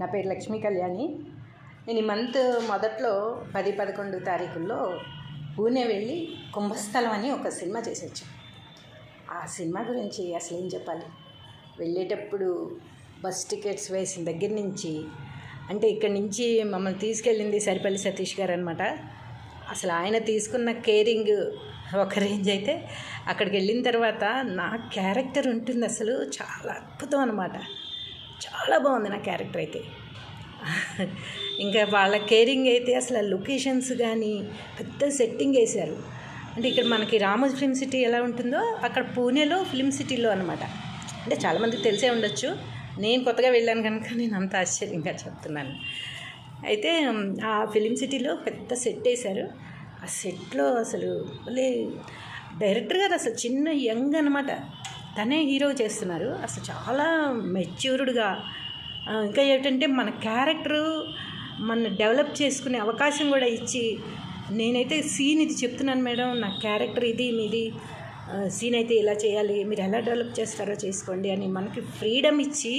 నా పేరు లక్ష్మీ కళ్యాణి. నేను ఈ మంత్ మొదట్లో పది పదకొండు తారీఖుల్లో పూణే వెళ్ళి కుంభస్థలం అని ఒక సినిమా చేసి ఆ సినిమా గురించి అసలు ఏం చెప్పాలి? వెళ్ళేటప్పుడు బస్ టికెట్స్ వేసిన దగ్గర నుంచి అంటే ఇక్కడి నుంచి మమ్మల్ని తీసుకెళ్ళింది సరిపల్లి సతీష్ గారు అనమాట అసలు ఆయన తీసుకున్న కేరింగ్ ఒక రేంజ్ అయితే అక్కడికి వెళ్ళిన తర్వాత నా క్యారెక్టర్ ఉంటుంది అసలు చాలా అద్భుతం అనమాట చాలా బాగుంది నా క్యారెక్టర్ అయితే. ఇంకా వాళ్ళ కేరింగ్ అయితే అసలు లొకేషన్స్ కానీ పెద్ద సెట్టింగ్ వేశారు. అంటే ఇక్కడ మనకి రామోజ్ ఫిల్మ్ సిటీ ఎలా ఉంటుందో అక్కడ పూణేలో ఫిల్మ్ సిటీలో అనమాట అంటే చాలామందికి తెలిసే ఉండొచ్చు. నేను కొత్తగా వెళ్ళాను కనుక నేను అంత ఆశ్చర్యంగా చెప్తున్నాను. అయితే ఆ ఫిలిం సిటీలో పెద్ద సెట్ వేశారు. ఆ సెట్లో అసలు లే డైరెక్టర్ గారు అసలు చిన్న యంగ్ అనమాట తనే హీరో చేస్తున్నారు. అసలు చాలా మెచ్యూర్డ్గా. ఇంకా ఏంటంటే మన క్యారెక్టరు మన డెవలప్ చేసుకునే అవకాశం కూడా ఇచ్చి నేనైతే సీన్ ఇది చెప్తున్నాను మేడం నా క్యారెక్టర్ ఇది మీది సీన్ అయితే ఇలా చేయాలి మీరు ఎలా డెవలప్ చేస్తారో చేసుకోండి అని మనకి ఫ్రీడమ్ ఇచ్చి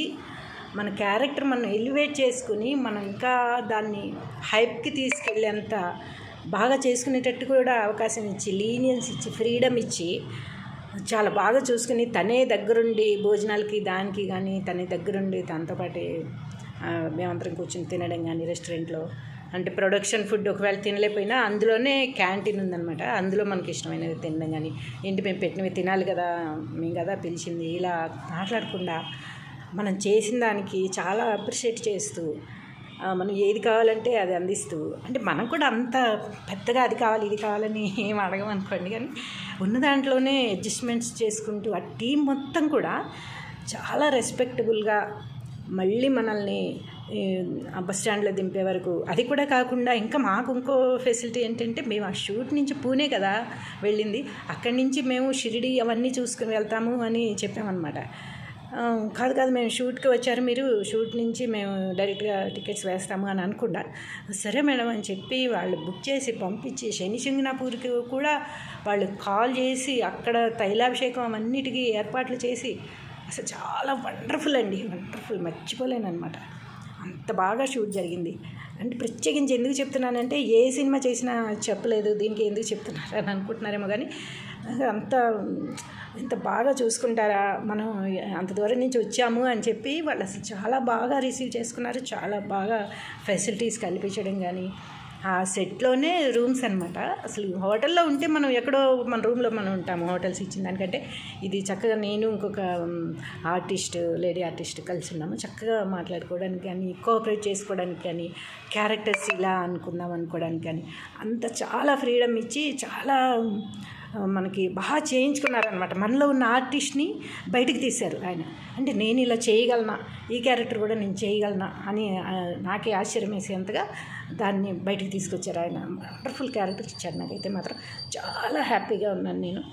మన క్యారెక్టర్ మనం ఎలివేట్ చేసుకుని మనం ఇంకా దాన్ని హైప్కి తీసుకెళ్ళేంత బాగా చేసుకునేటట్టు కూడా అవకాశం ఇచ్చి లీనియన్స్ ఇచ్చి ఫ్రీడమ్ ఇచ్చి చాలా బాగా చూసుకుని తనే దగ్గరుండి భోజనాలకి దానికి కానీ తనే దగ్గరుండి తనతో పాటే మేమంతరం కూర్చొని తినడం కానీ రెస్టారెంట్లో. అంటే ప్రొడక్షన్ ఫుడ్ ఒకవేళ తినలేకపోయినా అందులోనే క్యాంటీన్ ఉందన్నమాట. అందులో మనకి ఇష్టమైనది తినడం కానీ ఏంటి మేము పెట్టినవి తినాలి కదా మేము కదా పిలిచింది ఇలా మాట్లాడకుండా మనం చేసిన దానికి చాలా అప్రిషియేట్ చేస్తూ మనం ఏది కావాలంటే అది అందిస్తూ. అంటే మనం కూడా అంత పెద్దగా అది కావాలి ఇది కావాలని ఏం అడగమనుకోండి కానీ ఉన్న దాంట్లోనే అడ్జస్ట్మెంట్స్ చేసుకుంటూ ఆ టీం మొత్తం కూడా చాలా రెస్పెక్టబుల్గా మళ్ళీ మనల్ని బస్ స్టాండ్లో దింపే వరకు. అది కూడా కాకుండా ఇంకా మాకు ఇంకో ఫెసిలిటీ ఏంటంటే మేము ఆ షూట్ నుంచి పూణే కదా వెళ్ళింది. అక్కడి నుంచి మేము షిరిడి అవన్నీ చూసుకుని వెళ్తాము అని చెప్పామన్నమాట. కాదు కాదు మేము షూట్కి వచ్చారు. మీరు షూట్ నుంచి మేము డైరెక్ట్గా టికెట్స్ వేస్తాము అని అనుకుండా సరే మేడం అని చెప్పి వాళ్ళు బుక్ చేసి పంపించి శని సింగనాపూర్కి కూడా వాళ్ళు కాల్ చేసి అక్కడ తైలాభిషేకం అవన్నిటికీ ఏర్పాట్లు చేసి అసలు చాలా వండర్ఫుల్ అండి. వండర్ఫుల్ మర్చిపోలేను అనమాట అంత బాగా షూట్ జరిగింది. అంటే ప్రత్యేకించి ఎందుకు చెప్తున్నానంటే ఏ సినిమా చేసినా చెప్పలేదు దీనికి ఎందుకు చెప్తున్నారు అని అనుకుంటున్నారేమో కానీ అంత ఇంత బాగా చూసుకుంటారా మనం అంత దూరం నుంచి వచ్చాము అని చెప్పి వాళ్ళు అసలు చాలా బాగా రిసీవ్ చేసుకున్నారు. చాలా బాగా ఫెసిలిటీస్ కల్పించడం కానీ ఆ సెట్లోనే రూమ్స్ అనమాట అసలు హోటల్లో ఉంటే మనం ఎక్కడో మన రూమ్లో మనం ఉంటాము హోటల్స్ ఇచ్చిన దానికంటే. ఇది చక్కగా నేను ఇంకొక ఆర్టిస్ట్ లేడీ ఆర్టిస్ట్ కలిసి ఉన్నాము. చక్కగా మాట్లాడుకోవడానికి కానీ కోఆపరేట్ చేసుకోవడానికి కానీ క్యారెక్టర్స్ ఇలా అనుకుందాం అనుకోవడానికి కానీ అంత చాలా ఫ్రీడమ్ ఇచ్చి చాలా మనకి బాగా చేయించుకున్నారనమాట మనలో ఉన్న ఆర్టిస్ట్ని బయటికి తీశారు ఆయన. అంటే నేను ఇలా చేయగలనా? ఈ క్యారెక్టర్ కూడా నేను చేయగలనా? అని నాకే ఆశ్చర్యం వేసేంతగా దాన్ని బయటికి తీసుకొచ్చారు ఆయన. వండర్ఫుల్ క్యారెక్టర్ ఇచ్చారు నాకైతే మాత్రం. చాలా హ్యాపీగా ఉన్నాను నేను.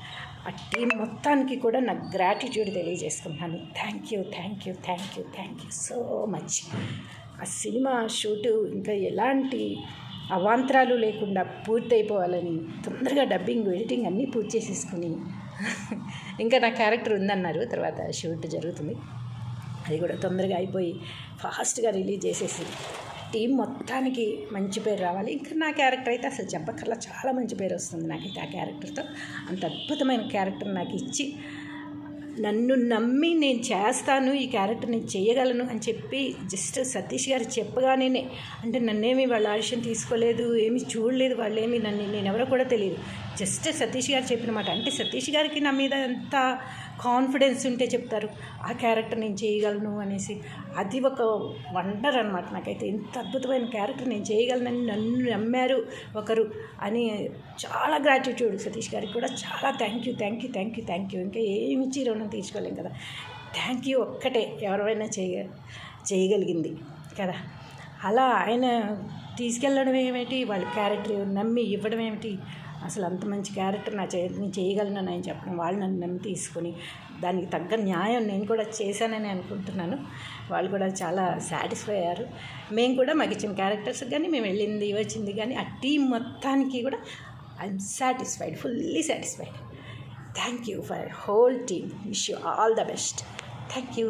ఆ టీం మొత్తానికి కూడా నా గ్రాటిట్యూడ్ తెలియజేసుకుంటున్నాను. Thank you thank you thank you thank you so much ఆ సినిమా షూటు ఇంకా ఎలాంటి అవాంతరాలు లేకుండా పూర్తయిపోవాలని తొందరగా డబ్బింగ్ ఎడిటింగ్ అన్నీ పూర్తి చేసేసుకుని ఇంకా నా క్యారెక్టర్ ఉందన్నారు. తర్వాత షూట్ జరుగుతుంది. అది కూడా తొందరగా అయిపోయి ఫాస్ట్గా రిలీజ్ చేసేసి టీం మొత్తానికి మంచి పేరు రావాలి. ఇంకా నా క్యారెక్టర్ అయితే అసలు చెప్పకల్లా చాలా మంచి పేరు వస్తుంది నాకైతే ఆ క్యారెక్టర్తో. అంత అద్భుతమైన క్యారెక్టర్ నాకు ఇచ్చి నన్ను నమ్మి నేను చేస్తాను ఈ క్యారెక్టర్ నేను చేయగలను అని చెప్పి జస్ట్ సతీష్ గారు చెప్పగానే అంటే నన్నేమి వాళ్ళ ఆడిషన్ తీసుకోలేదు ఏమి చూడలేదు వాళ్ళేమి నన్ను నేను ఎవరో కూడా తెలియదు. జస్ట్ సతీష్ గారు చెప్పిన మాట. అంటే సతీష్ గారికి నా మీద అంత కాన్ఫిడెన్స్ ఉంటే చెప్తారు ఆ క్యారెక్టర్ నేను చేయగలను అనేసి. అది ఒక వండర్ అనమాట నాకైతే. ఇంత అద్భుతమైన క్యారెక్టర్ నేను చేయగలనని నన్ను నమ్మారు ఒకరు అని చాలా గ్రాటిట్యూడ్ సతీష్ గారికి కూడా. చాలా thank you thank you thank you thank you ఇంకా ఏమి ఇచ్చి రుణం తీర్చుకోలేం కదా. థ్యాంక్ యూ ఒక్కటే ఎవరైనా చేయ చేయగలిగింది కదా. అలా ఆయన తీసుకెళ్ళడం ఏమిటి? వాళ్ళ క్యారెక్టర్ నమ్మి ఇవ్వడం ఏమిటి? అసలు అంత మంచి క్యారెక్టర్ నా చే నేను చేయగలను అని చెప్పడం వాళ్ళు నన్ను నమ్మి తీసుకొని దానికి తగ్గ న్యాయం నేను కూడా చేశానని అనుకుంటున్నాను. వాళ్ళు కూడా చాలా సాటిస్ఫై అయ్యారు. మేము కూడా మాకు ఇచ్చిన క్యారెక్టర్స్ కానీ మేము వెళ్ళింది వచ్చింది కానీ ఆ టీం మొత్తానికి కూడా I'm satisfied fully satisfied thank you for whole team wish you all the best thank you